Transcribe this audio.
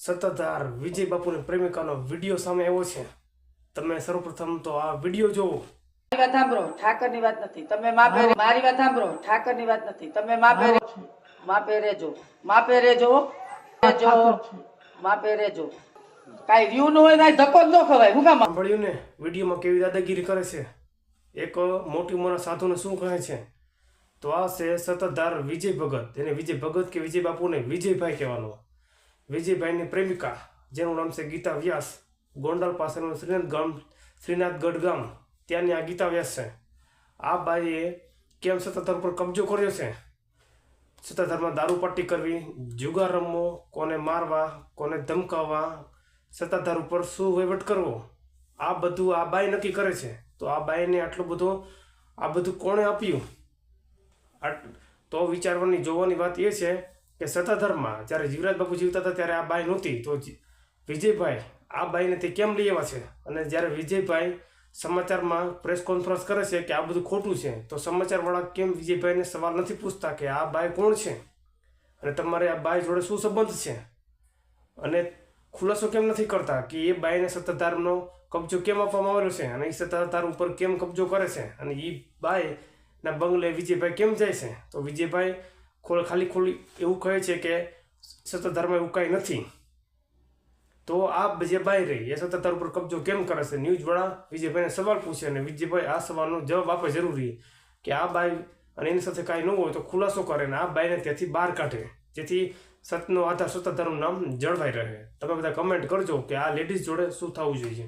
સત્તાધાર વિજય બાપુની પ્રેમિકાનો વીડિયો સામે આવ્યો છે. તમે સર્વપ્રથમ તો આ વીડિયો જોવો. મારી વાત સાંભળો ઠાકરની વાત નથી. તમે માપે મારી વાત સાંભળો ઠાકરની વાત નથી. તમે માપે માપે રેજો. માપે રેજો. રેજો. માપે રેજો. કાઈ રહ્યું ન હોય કાંઈ ધક્કો જ ન ખવાય. હું કામ સાંભળ્યું ને? વિડીયોમાં કેવી દાદાગીરી કરે છે? એક મોટી ઉંમરના સાધુને શું કહે છે? તો આ છે સતતધાર વિજય ભગત. એને વિજય ભગત કે વિજય બાપુને વિજયભાઈ કહેવાનો. વિજયભાઈની પ્રેમિકા, જેનું નામ છે ગીતા વ્યાસ, ગોંડલ પાસેનું શ્રીનાથ ગામ શ્રીનાથગઢ ગામ, ત્યાંની આ ગીતા વ્યાસ છે. આ બાઈએ કેમ સત્તાધાર ઉપર કબજો કર્યો છે? સત્તાધારમાં દારૂપટ્ટી કરવી, જુગાર રમવો, કોને મારવા, કોને ધમકાવવા સત્તાધાર ઉપર શું વહીવટ કરવો? આ બધું આ બાઈ નક્કી કરે છે. તો આ બાઈને આટલો બધો, આ બધું કોણે આપ્યું? તો વિચારવાની, જોવાની વાત એ છે કે સત્તાધારમાં જ્યારે જીવરાજ બાપુ જીવતા હતા ત્યારે આ બાઈ નહોતી, તો વિજયભાઈ, આ બાઈને તે કેમ લઈ આવ્યા છે? અને જ્યારે વિજયભાઈ સમાચારમાં પ્રેસ કોન્ફરન્સ કરે છે કે આ બધું ખોટું છે, તો સમાચારવાળા કેમ વિજયભાઈને સવાલ નથી પૂછતા કે આ બાઈ કોણ છે? અને તમારે આ બાઈ જોડે શું સંબંધ છે? અને ખુલાસો કેમ નથી કરતા કે એ બાઈને સત્તાધારનો કબજો કેમ આપવામાં આવેલો છે? અને એ સત્તાધાર ઉપર કેમ કબજો કરે છે? અને એ બાઈના બંગલે વિજયભાઈ કેમ જાય છે? તો વિજયભાઈ ખોલ, ખાલી ખોલી, એવું કહે છે કે સત્તાધારમાં એવું કાંઈ નથી. તો આ બાઈ રહી, એ સત્તાધાર ઉપર કબજો કેમ કરે છે? ન્યૂઝવાળા વિજયભાઈને સવાલ પૂછે અને વિજયભાઈ આ સવાલનો જવાબ આપે જરૂરી કે આ બાઈ અને એની સાથે કાંઈ ન હોય તો ખુલાસો કરે ને આ બાઈને ત્યાંથી બહાર કાઢે. જેથી સતનો આધાર સત્તાધારનું નામ જળવાઈ રહે. તમે બધા કમેન્ટ કરજો કે આ લેડીઝ જોડે શું થવું જોઈએ?